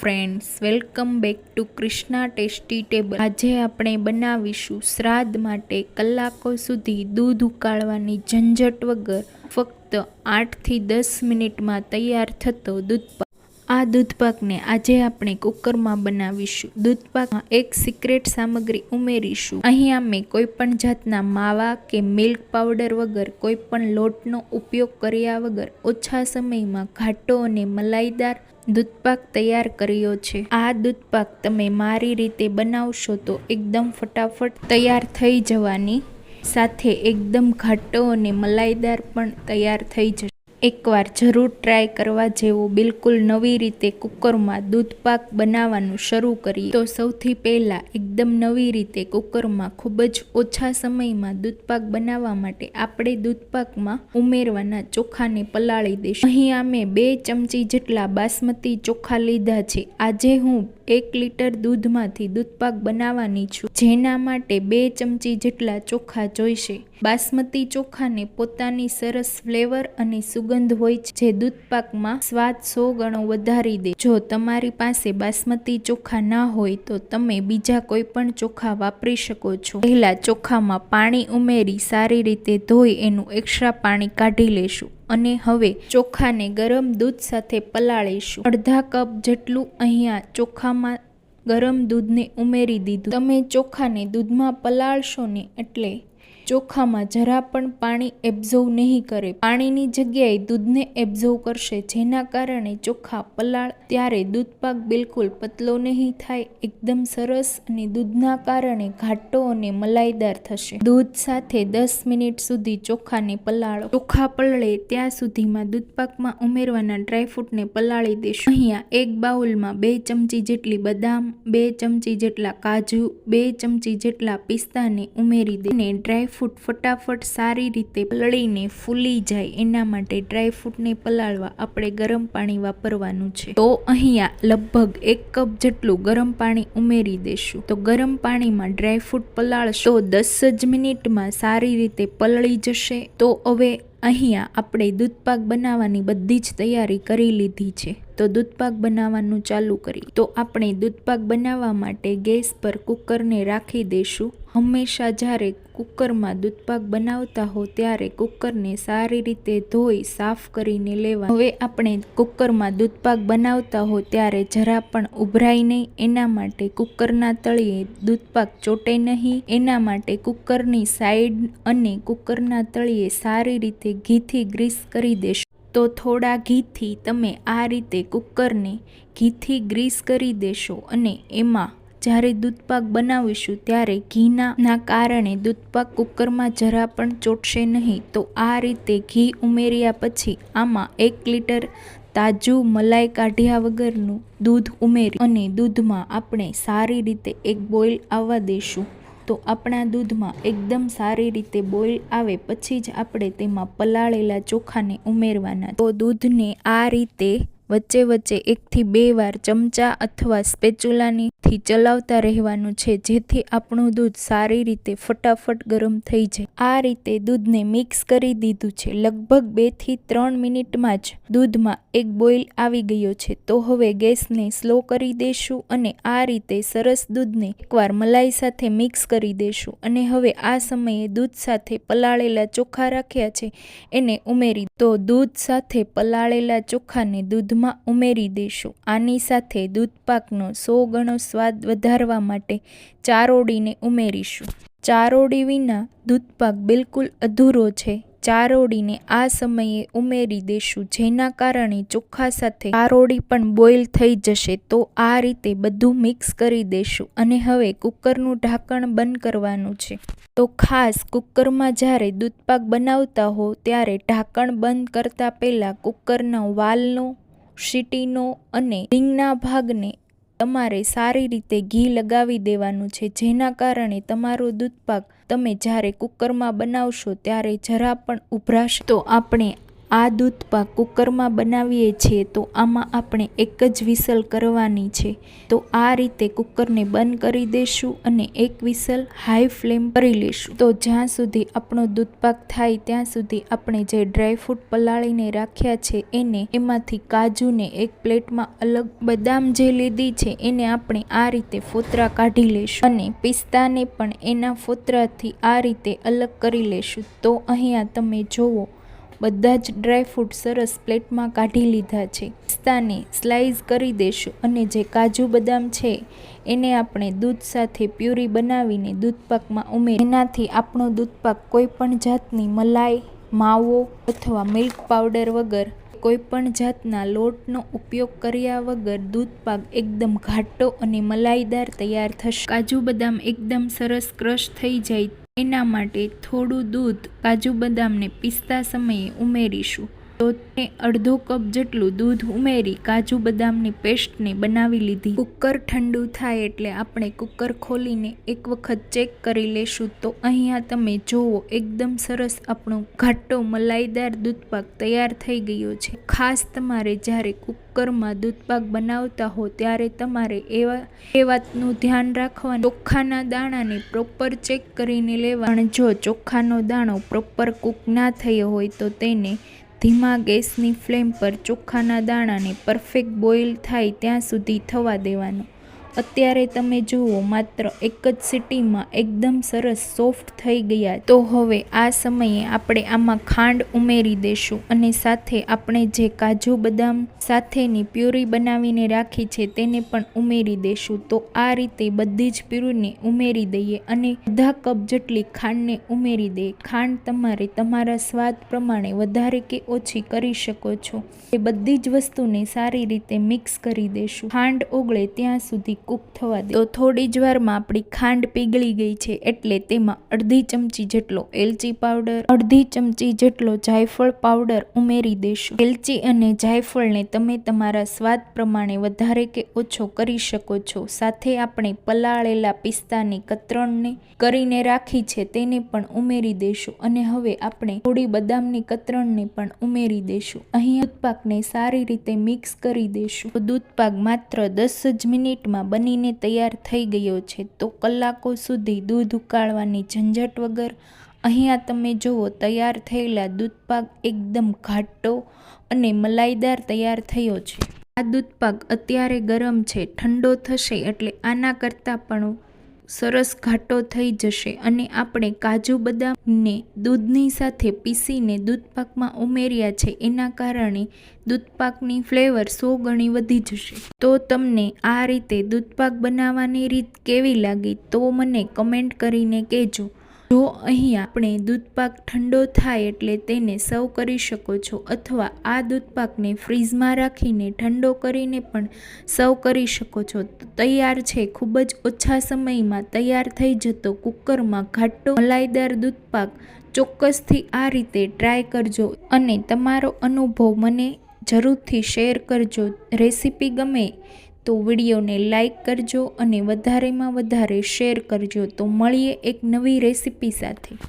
Friends welcome back to Krishna tasty table આજે આપણે બનાવીશું શ્રાદ્ધ માટે કલાકો સુધી દૂધ ઉકાળવાની ઝંઝટ વગર ફક્ત આઠથી દસ મિનિટમાં તૈયાર થતો આ દૂધપાકને આજે આપણે કુકરમાં બનાવીશું. દૂધપાકમાં એક સિક્રેટ સામગ્રી ઉમેરીશું. અહીં અમે કોઈ પણ જાતના માવા કે મિલ્ક પાવડર વગર કોઈ પણ લોટનો ઉપયોગ કર્યા વગર ઓછા સમયમાં ઘાટો અને મલાઈદાર દૂધપાક તૈયાર કર્યો છે. આ દૂધપાક તમે મારી રીતે બનાવશો તો એકદમ ફટાફટ તૈયાર થઈ જવાની. સાથે એકદમ ઘાટો અને મલાઈદાર પણ તૈયાર થઈ જશે. એકવાર જરૂર ટ્રાય કરવા જેવો બિલકુલ નવી રીતે કુકરમાં દૂધપાક બનાવવાનું શરૂ કરીએ. તો સૌથી પહેલાં એકદમ નવી રીતે કુકરમાં ખૂબ જ ઓછા સમયમાં દૂધપાક બનાવવા માટે આપણે દૂધપાકમાં ઉમેરવાના ચોખાને પલાળી દઈશું. અહીં અમે બે ચમચી જેટલા બાસમતી ચોખા લીધા છે. આજે હું એક લીટર દૂધમાંથી દૂધપાક બનાવવાની છું. જેના માટે બે ચમચી જેટલા ચોખા જોઈશે. બાસમતી ચોખાને પોતાની સરસ ફ્લેવર અને સુગંધ હોય છે, જે દૂધપાકમાં સ્વાદ સો ગણો વધારી દે. જો તમારી પાસે બાસમતી ચોખા ના હોય, તો તમે બીજા કોઈ પણ ચોખા વાપરી શકો છો. પહેલા ચોખામાં પાણી ઉમેરી સારી રીતે ધોઈ એનું એક્સ્ટ્રા પાણી કાઢી લેશું. અને હવે ચોખાને ગરમ દૂધ સાથે પલાળીશું. અડધા કપ જેટલું અહીંયા ચોખામાં ગરમ દૂધને ઉમેરી દીધું. તમે ચોખાને દૂધમાં પલાળશો ને એટલે ચોખામાં જરા પણ પાણી એબ્ઝોર્વ નહીં કરે. પાણીની જગ્યાએ દૂધને એબ્ઝોર્વ કરશે, જેના કારણે ચોખા પલાળ ત્યારે દૂધપાક બિલકુલ પતલો નહીં થાય, એકદમ સરસ અને દૂધના કારણે ઘાટો અને મલાઈદાર થશે. દૂધ સાથે દસ મિનિટ સુધી ચોખાને પલાળો. ચોખા પલળે ત્યાં સુધીમાં દૂધપાકમાં ઉમેરવાના ડ્રાયફ્રૂટને પલાળી દેશું. અહીંયા એક બાઉલમાં બે ચમચી જેટલી બદામ, બે ચમચી જેટલા કાજુ, બે ચમચી જેટલા પિસ્તાને ઉમેરી દે. અને ડ્રાયફ્રૂટ ફટાફટ સારી રીતે પલળીને ફૂલી જાય એના માટે ડ્રાયફ્રૂટને પલાળવા આપણે ગરમ પાણી વાપરવાનું છે. તો અહીંયા લગભગ એક કપ જેટલું ગરમ પાણી ઉમેરી દેશું. તો ગરમ પાણીમાં ડ્રાયફ્રૂટ પલાળશો. દસ જ મિનિટમાં સારી રીતે પલળી જશે. તો હવે અહીંયા આપણે દૂધપાક બનાવવાની બધી જ તૈયારી કરી લીધી છે. તો દૂધપાક બનાવવાનું ચાલુ કરી. તો આપણે દૂધપાક બનાવવા માટે ગેસ પર કુકરને રાખી દઈશું. હંમેશા જ્યારે કુકરમાં દૂધપાક બનાવતા હો ત્યારે કુકરને સારી રીતે ધોઈ, સાફ કરીને લેવા હવે આપણે કુકરમાં દૂધપાક બનાવતા હો ત્યારે જરા પણ ઉભરાય નહીં. એના માટે કુકરના તળિયે દૂધપાક ચોટે નહીં. એના માટે કુકરની સાઈડ અને કુકરના તળિયે સારી રીતે ઘીથી ગ્રીસ કરી દેશો. તો થોડા ઘીથી તમે આ રીતે કુકરને ઘીથી ગ્રીસ કરી દેશો અને એમાં જ્યારે દૂધપાક બનાવીશું ત્યારે ઘીના કારણે દૂધપાક કુકરમાં જરા પણ ચોટશે નહીં. તો આ રીતે ઘી ઉમેર્યા પછી આમાં એક લીટર તાજું મલાઈ કાઢ્યા વગરનું દૂધ ઉમેરી અને દૂધમાં આપણે સારી રીતે એક બોઇલ આવવા દઈશું તો આપણા દૂધમાં એકદમ સારી રીતે બોઇલ આવે પછી જ આપણે તેમાં પલાળેલા ચોખાને ઉમેરવાના. તો દૂધને આ રીતે વચ્ચે વચ્ચે એકથી બે વાર ચમચા અથવા સ્પેચ્યુલાનીથી ચલાવતા રહેવાનું છે, જેથી આપણું દૂધ સારી રીતે ફટાફટ ગરમ થઈ જાય. આ રીતે દૂધને મિક્સ કરી દીધું છે. લગભગ બેથી ત્રણ મિનિટમાં જ દૂધમાં એક બોઇલ આવી ગયો છે. તો હવે ગેસને સ્લો કરી દેશું અને આ રીતે સરસ દૂધને એકવાર મલાઈ સાથે મિક્સ કરી દેશું. અને હવે આ સમયે દૂધ સાથે પલાળેલા ચોખા રાખ્યા છે. એને ઉમેરી તો દૂધ સાથે પલાળેલા ચોખાને દૂધમાં ઉમેરી દેશો. આની સાથે દૂધપાકનો સો ગણો સ્વાદ વધારવા માટે ચારોડીને ઉમેરીશું. ચારોડી વિના દૂધપાક બિલકુલ અધૂરો છે. ચારોડીને આ સમયે ઉમેરી દેશું, જેના કારણે ચોખા સાથે ચારોડી પણ બોઇલ થઈ જશે, તો આ રીતે બધું મિક્સ કરી દેશું. અને હવે કુકરનું ઢાંકણ બંધ કરવાનું છે. તો ખાસ કુકરમાં જ્યારે દૂધપાક બનાવતા હો, ત્યારે ઢાંકણ બંધ કરતા પહેલાં કુકરના વાલનો સીટીનો અને રીંગના ભાગને તમારે સારી રીતે ઘી લગાવી દેવાનું છે, જેના કારણે તમારો દૂધપાક તમે જ્યારે કુકરમાં બનાવશો ત્યારે જરા પણ ઉભરાશે. તો આપણે આ દૂધ પાક કુકરમાં બનાવીએ છીએ તો આમાં આપણે એક જ વિસલ કરવાની છે. તો આ રીતે કુકરને બંધ કરી દેશું અને એક વિસલ હાઈ ફ્લેમ કરી લેશું. તો જ્યાં સુધી આપણો દૂધ પાક થાય ત્યાં સુધી આપણે જે ડ્રાયફ્રૂટ પલાળીને રાખ્યા છે એને એમાંથી કાજુને એક પ્લેટમાં અલગ બદામ જે લીધી છે એને આપણે આ રીતે ફોતરા કાઢી લેશું અને પિસ્તાને પણ એના ફોતરાથી આ રીતે અલગ કરી લેશું. તો અહીંયા તમે જોવો બધા જ ડ્રાયફ્રૂટ સરસ પ્લેટમાં કાઢી લીધા છે. પિસ્તાને સ્લાઇસ કરી દેશું અને જે કાજુ બદામ છે, એને આપણે દૂધ સાથે પ્યુરી બનાવીને દૂધપાકમાં ઉમેરી એનાથી આપણો દૂધપાક કોઈ પણ જાતની મલાઈ, માવો અથવા મિલ્ક પાવડર વગર કોઈ પણ જાતના લોટનો ઉપયોગ કર્યા વગર દૂધપાક એકદમ ઘાટો અને મલાઈદાર તૈયાર થશે. કાજુ બદામ એકદમ સરસ ક્રશ થઈ જાય એના માટે થોડું દૂધ કાજુ બદામને પીસતા સમયે ઉમેરીશું. તો તે અડધો કપ જેટલું દૂધ ઉમેરી કાજુ બદામની પેસ્ટને બનાવી લીધી. કુકર ઠંડુ થાય એટલે આપણે કુકર ખોલીને એક વખત ચેક કરી લેશું. તો અહીંયા તમે જુઓ, એકદમ સરસ આપણો ઘાટો મલાઈદાર દૂધપાક તૈયાર થઈ ગયો છે. ખાસ તમારે જ્યારે કુકરમાં દૂધપાક બનાવતા હો ત્યારે તમારે એવા, એ વાતનું ધ્યાન રાખવાનું. ચોખાના દાણાને પ્રોપર ચેક કરીને લેવા. જો ચોખાનો દાણો પ્રોપર કૂક ના થયો હોય તો તેને ધીમા ગેસની ફ્લેમ પર ચોખાના દાણાને પરફેક્ટ બોઇલ થાય ત્યાં સુધી થવા દેવાનું. અત્યારે તમે જુઓ, માત્ર એક જ સિટીમાં એકદમ સરસ સોફ્ટ થઈ ગયા. તો હવે આ સમયે આપણે આમાં ખાંડ ઉમેરી દેશું અને સાથે આપણે જે કાજુ બદામ સાથેની પ્યુરી બનાવીને રાખી છે તેને પણ ઉમેરી દેશું. તો આ રીતે બધી જ પ્યુરીને ઉમેરી દઈએ અને અડધા કપ જેટલી ખાંડને ઉમેરી દઈએ. ખાંડ તમારે તમારા સ્વાદ પ્રમાણે વધારે કે ઓછી કરી શકો છો. એ બધી જ વસ્તુને સારી રીતે મિક્સ કરી દેશું. ખાંડ ઓગળે ત્યાં સુધી કૂક થવા દે. તો થોડી જ વારમાં આપણી ખાંડ પીગળી ગઈ છે એટલે તેમાં અડધી ચમચી જેટલો એલચી પાવડર, અડધી ચમચી જેટલો જાયફળ પાવડર ઉમેરી દેશું. એલચી અને જાયફળને તમે તમારા સ્વાદ પ્રમાણે વધારે કે ઓછો કરી શકો છો. સાથે આપણે પલાળેલા પિસ્તાની કતરણને કરીને રાખી છે તેને પણ ઉમેરી દેશું અને હવે આપણે થોડી બદામની કતરણને પણ ઉમેરી દેશું. અહીં દૂધપાકને સારી રીતે મિક્સ કરી દેશું. દૂધપાક માત્ર દસ જ મિનિટમાં બનીને તૈયાર થઈ ગયો છે, તો કલાકો સુધી દૂધ ઉકાળવાની ઝંઝટ વગર અહીંયા તમે જુઓ, તૈયાર થયેલા દૂધપાક એકદમ ઘાટો અને મલાઈદાર તૈયાર થયો છે. આ દૂધપાક અત્યારે ગરમ છે, ઠંડો થશે એટલે આના કરતાં પણ સરસ ઘાટો થઈ જશે અને આપણે કાજુ બદામને દૂધની સાથે પીસીને દૂધપાકમાં ઉમેર્યા છે. એના કારણે દૂધપાકની ફ્લેવર સો ગણી વધી જશે. તો તમને આ રીતે દૂધપાક બનાવવાની રીત કેવી લાગી તો મને કમેન્ટ કરીને કહેજો. જો અહીં આપણે દૂધપાક ઠંડો થાય એટલે તેને સર્વ કરી શકો છો અથવા આ દૂધપાકને ફ્રીઝમાં રાખીને ઠંડો કરીને પણ સર્વ કરી શકો છો. તૈયાર છે, ખૂબ જ ઓછા સમયમાં તૈયાર થઈ જતો કુકરમાં ઘાટો મલાઈદાર દૂધપાક ચોક્કસથી આ રીતે ટ્રાય કરજો અને તમારો અનુભવ મને જરૂરથી શેર કરજો. રેસીપી ગમે તો વિડીયોને લાઇક કરજો અને વધારેમાં વધારે શેર કરજો. તો મળીએ એક નવી રેસીપી સાથે.